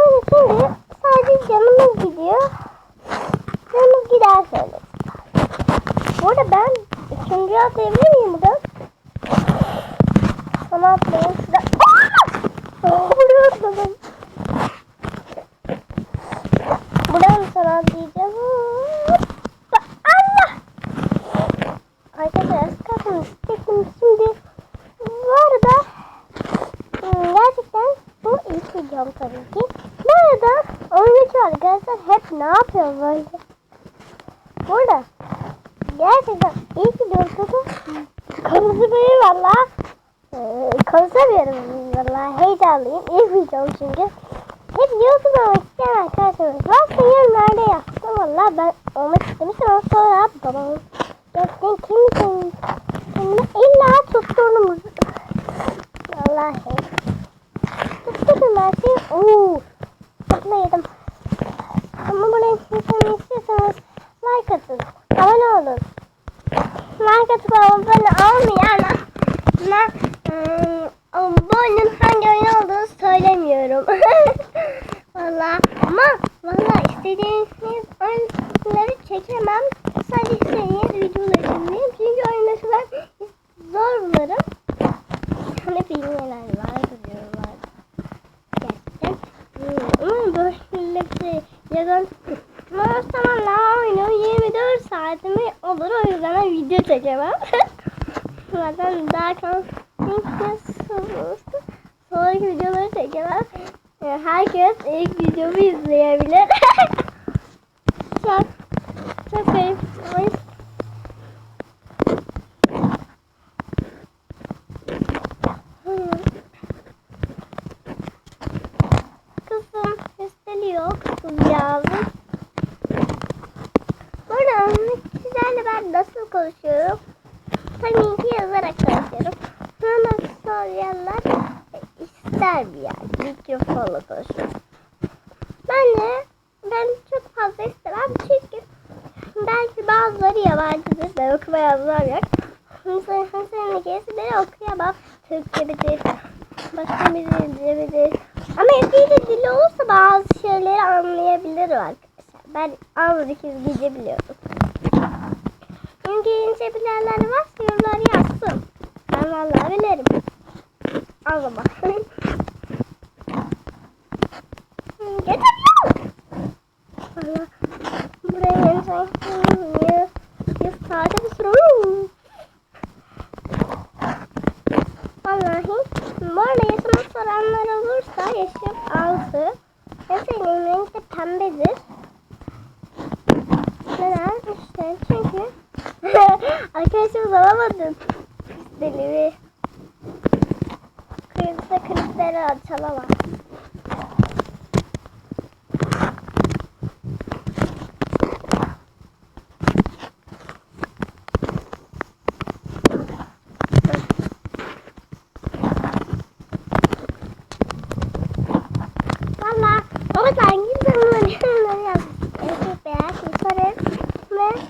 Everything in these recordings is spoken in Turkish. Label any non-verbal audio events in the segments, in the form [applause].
Böyle şimdi sadece canımız gidiyor. Canımız gider şöyle. Bu arada ben üçüncü atlayabilir miyim buradan? Sana atlayayım şurada. Aa! Buraya atladım. Buradan sana atlayacağım. Allah! Arkadaşlar sıkıntı çektim şimdi. Bu arada hmm, gerçekten bu ilk videom tabii ki. Arkadaşlar hep ne yapıyor böyle? Burada gerçekten ilk videom tabii konuşmayı valla e, konuşamıyorum valla heyecanlıyım. İlk videom çünkü. Hep YouTube olmak isteyen arkadaşlarımız varsa yorumlarda yazsın. Valla ben olmak istemiştim ama sonra babam gerçekten kendi kendine kendime illa tutturdum. Vallahi. Tutturdum her şeyi. Uuu. Tatlı yedim. Ama buraya sizin istiyorsanız like atın. Abone olun. Like atıp abone olmayan 24 o zaman ne oyunu 24 saatimi olur o yüzden video çekemem. [laughs] Zaten daha kalırsınız. Sonraki videoları çekemem. Herkes ilk videomu izleyebilir. [laughs] çok çok keyifli. Yabancıdır. Ben okuma yazmam yok. Mesela Hasan'ın ikisi beni okuyamam. Türkçe bilir. Başka bir dilce bilir. Ama İngilizce dili olursa bazı şeyleri anlayabilirim arkadaşlar. Ben Almadık İngilizce biliyorum. İngilizce bilenler varsa yorumları yazsın. Ben vallahi bilirim. Anlama. Geçemiyorum. Valla buraya insan yüz saate bir sürü. Vallahi bu arada yaşamak soranlar olursa yaşım altı. En sevdiğim renk de pembedir. Neden? İşte çünkü arkadaşımız alamadım. Deli Kırmızı kırmızıları açalamam. Valla o kadar güzel yorumları yazmış. Evet beyaz yukarı ve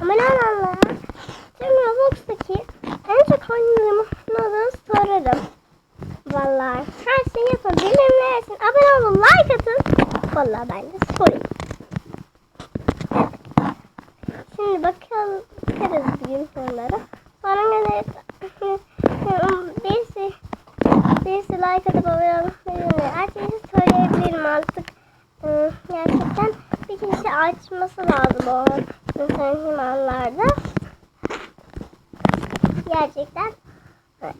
ama ne anlamda? Şimdi Roblox'taki en çok oynadığını sorarım. Valla her şeyi yapın. Bilin Abone olun. Like atın. Valla ben de sorayım. Şimdi Bakarız bugün sorulara. Sonra gene birisi [laughs] birisi like atıp abone olmayı herkese söyleyebilirim artık. Ee, Gerçekten bir kişi açması lazım o zamanlarda. Gerçekten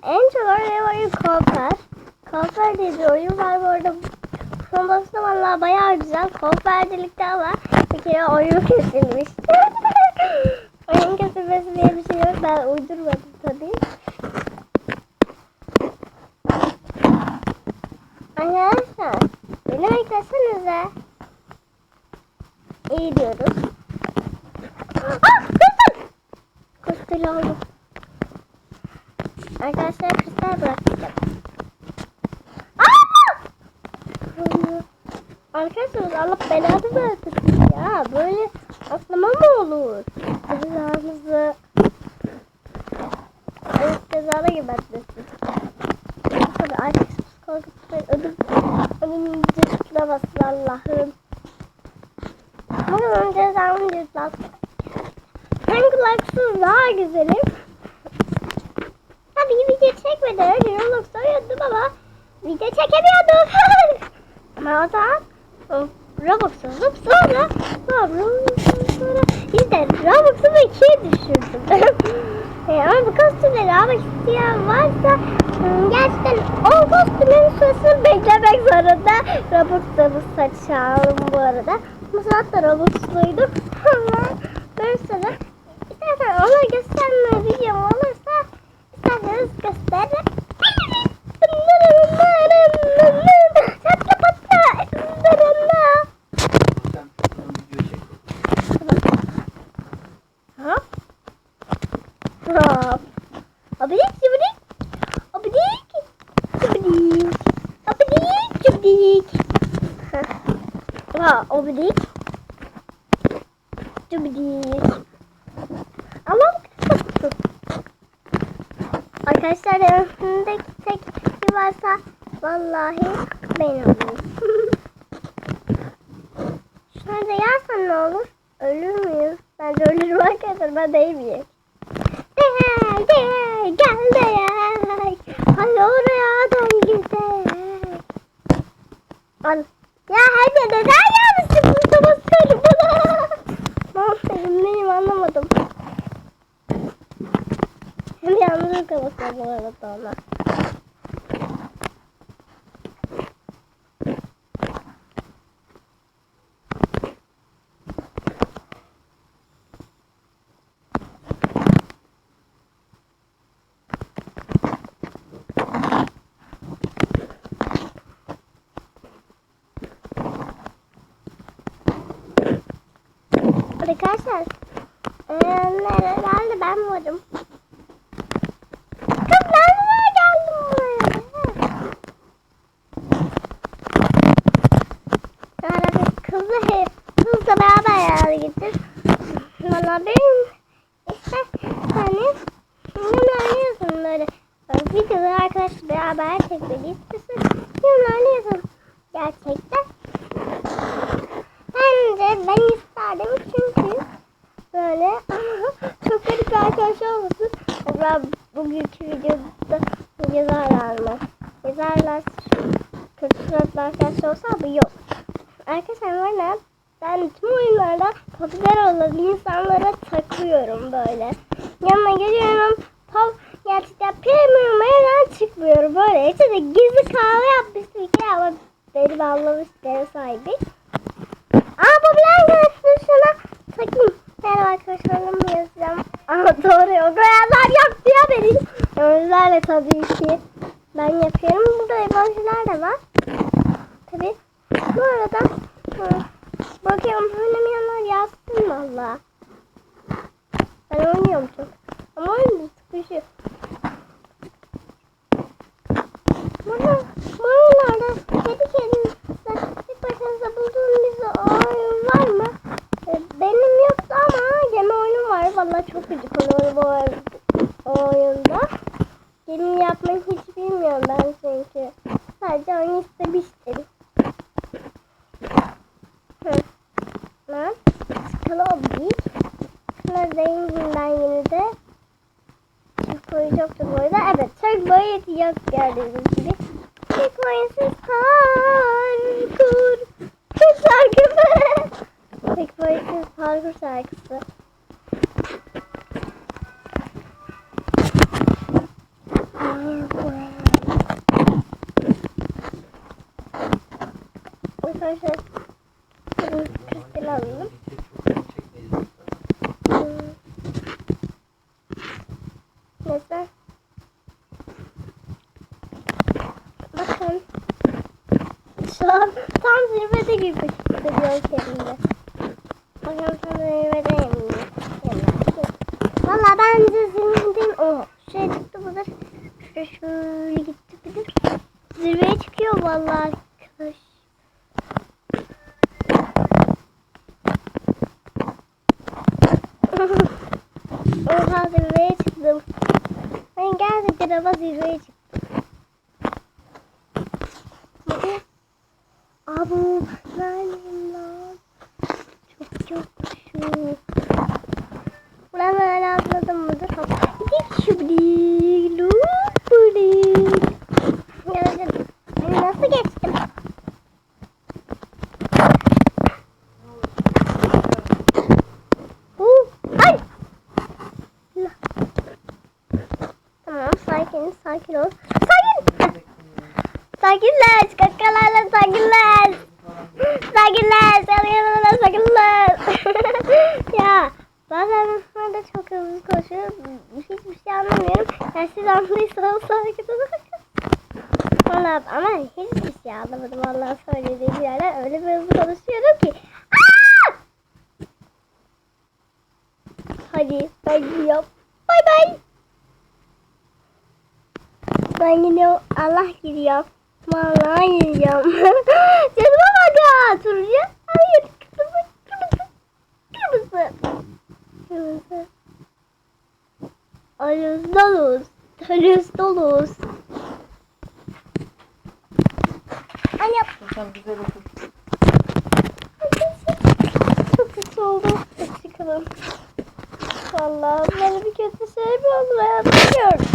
en çok oynayan oyun Cooper. Cooper diye bir oyun var bu arada. Sonrasında valla bayağı güzel. Cooper'cilikte ama bir kere oyun kesilmiş. Oyun kesilmesi diye bir şey yok. Ben uydurmadım tabii. Arkadaşlar beni beklesenize. İyi diyoruz. Ah! Kızım! Kristal aldım. Arkadaşlar kristal bırakacağım. Arkadaşlar Allah belanı versin ya. Böyle atlama mı olur? Cezanızı Evet cezana gebertmesin. Hadi artık arkadaşlar. Ödüm, ödüm cırtlamasın Allah'ım. Bakalım cezamın cırtlasın. Ben kulaksız daha güzelim. Tabii video çekmeden önce Roblox oynuyordum ama video çekemiyordum. [laughs] ama o zaman Roblox olup sonra Roblox'u sonra işte Roblox'umu ikiye düşürdüm. [laughs] e, ama kostümleri almak isteyen varsa ım, gerçekten o kostümün süresini beklemek zorunda. Robux'ta bu saçı aldım bu arada. Bu saat [laughs] de Robux'luydum. Ama bir sürü İstersen onu gösterme videom olursa isterseniz gösteririm. Arkadaşlar önümdeki tek bir varsa vallahi ben olayım. [laughs] Şunları da yersen ne olur? Ölür müyüm? Bence ölürüm arkadaşlar. Ben değil miyim? Gel gel gel de gel. Hadi oraya da gidelim. Al. Ya hadi neden yanlışlıkla basıyorum buna? Ne yapayım benim anlamadım. Yanlışlıkla basıyorum bu arada ona. Arkadaşlar ee, herhalde ben varım. Kız ben niye geldim buraya? Yani biz kızı, kızla beraber herhalde gittik. Valla benim işte hani benimle oynuyorsun böyle. Videoları arkadaşlar beraber çekmeliyiz. Benimle oynuyorsun gerçekten. Bence ben isterdim çünkü böyle çok garip bir arkadaş olmasın. O zaman bugünkü videoda yazarlar mı? Yazarlar kötü suratlı arkadaş olsa bu yok. Arkadaşlar böyle ben tüm oyunlarda popüler olan insanlara takıyorum böyle. Yanına geliyorum pop gerçekten premium evden çıkmıyorum böyle. İşte de gizli kahve yapmış bir kere ama benim anlamış sahibi. Aa popüler görüntü şuna takayım. Merhaba arkadaşlarım yazacağım. Ama doğru yok. Koyanlar yok diyor benim. Emojilerle tabii ki. Ben yapıyorum. Burada emojiler de var. Tabii. Bu arada hı, bakıyorum oynamayanlar yazsın valla. Ben oynuyorum çok. Ama oyun sıkışıyor. Bana bu oyunlarda kedi kedinizde tek başınıza bulduğunuz bir oyun var mı? Ee, Benim yoktu ama gemi oyunu var. Valla çok gıcık oluyor bu oyun- o oyunda. Gemi yapmayı hiç bilmiyorum ben çünkü. Sadece oyunu istemiştim. Hı. Lan. Sklovik. Kına zenginden yine de. Türk boyu çoktu bu arada. Evet. Türk boyu yok gördüğünüz gibi. Türk boyusuz parkur. Türk şarkı mı? Türk boyusuz parkur şarkısı. Arkadaşlar. Zirvede gibi hissediyor kendimi. Bakın tam zirvedeyim. Valla bence zirvedeyim. Oh, şuraya çıktı budur. Şuraya şöyle bu benim lan. Çok çok şu. Ben böyle atladım mıdır? Hop. Dik. Gördün. Ben nasıl geçtim? Huu. Ay. Tamam sakin sakin ol. Sakin. Sakinler. Kakalarla sakinler. Sakinler. Sakinler. Sakinler. [laughs] ya bazen ben de çok hızlı konuşuyorum. Hiçbir şey anlamıyorum. Yani siz anlıyorsanız hareket edin. Valla ama hiçbir şey anlamadım. Allah'ın söylediği yerler öyle bir hızlı konuşuyorum ki. Aa! Hadi ben gidiyorum. Bay bay. Ben gidiyorum. Allah gidiyor. Vallahi gidiyorum. Canıma bak ya. Turuncu. Hayır. Kırmızı. Kırmızı. Kırmızı. Kırmızı. Arız doluz. Arız doluz. Anne. Sen güzel otur. Çok kötü oldu. Çıkalım. Vallahi böyle bir kötü şey mi olur hayatım gördüm.